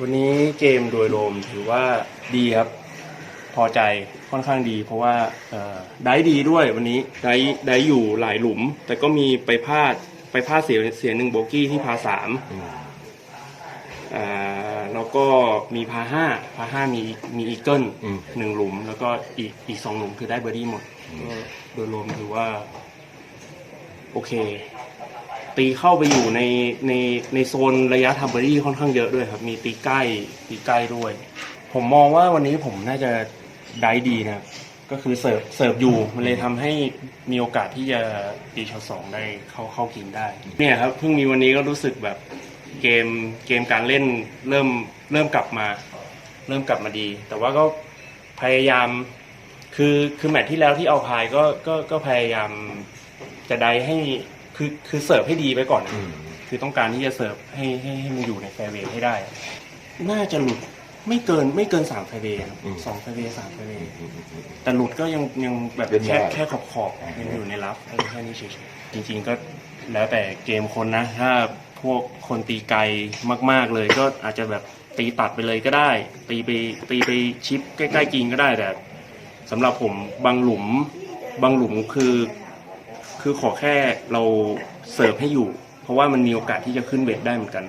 วันนี้เกมโดยรวมถือว่าดีครับ พอใจค่อนข้างดี เพราะว่าเอ่อได้ดีด้วยวันนี้ได้ได้อยู่หลายหลุม แต่ก็มีไปพลาดไปพลาดเสียเสียหนึ่งโบกี้ที่พาสามอ่าแล้วก็มีพาห้าพาห้ามีมีอีเกิลอืมหนึ่งหลุม แล้วก็อีกอีกสองหลุมคือได้เบอร์ดี้หมดก็โดยรวมถือว่า โอเค ตีเข้าไปอยู่ในในในโซนระยะทับเบอรี่ค่อนข้างเยอะด้วยครับ มีตีใกล้ตีใกล้ด้วย ผมมองว่าวันนี้ผมน่าจะได้ดีนะครับก็คือเสิร์ฟเสิร์ฟอยู่มันเลยทำให้มีโอกาสที่จะตีช็อตสองได้เข้าเข้ากินได้ เนี่ยครับเพิ่งมีวันนี้ก็รู้สึกแบบเกมเกมการเล่นเริ่มเริ่มกลับมา เริ่มกลับมาดี แต่ว่าก็พยายามคือคือแมตช์ที่แล้วที่เอาพายก็ก็ก็พยายามจะได้ให้ คือคือเสิร์ฟให้ดีไปก่อนนะคือต้องการที่จะเสิร์ฟให้ให้ให้มันอยู่ในแฟร์เวย์ให้ได้ น่าจะหลุดไม่เกินไม่เกินสามแฟร์เวย์ครับอืมสองแฟร์เวย์สามแฟร์เวย์แต่หลุดก็ยังยังแบบเล่นแค่ได้แค่ขอบขอบๆยังอยู่ในรับเออแค่นี้เฉยๆจริง ๆ ก็แล้วแต่เกมคนนะ ถ้าพวกคนตีไกลมาก ๆ เลยก็อาจจะแบบตีตัดไปเลยก็ได้ ตีไปตีไปชิปใกล้ๆกินก็ได้แต่สำหรับผมบางหลุมบางหลุมคือ คือขอแค่เราเสิร์ฟให้อยู่ เพราะว่ามันมีโอกาสที่จะขึ้นเวทได้เหมือนกัน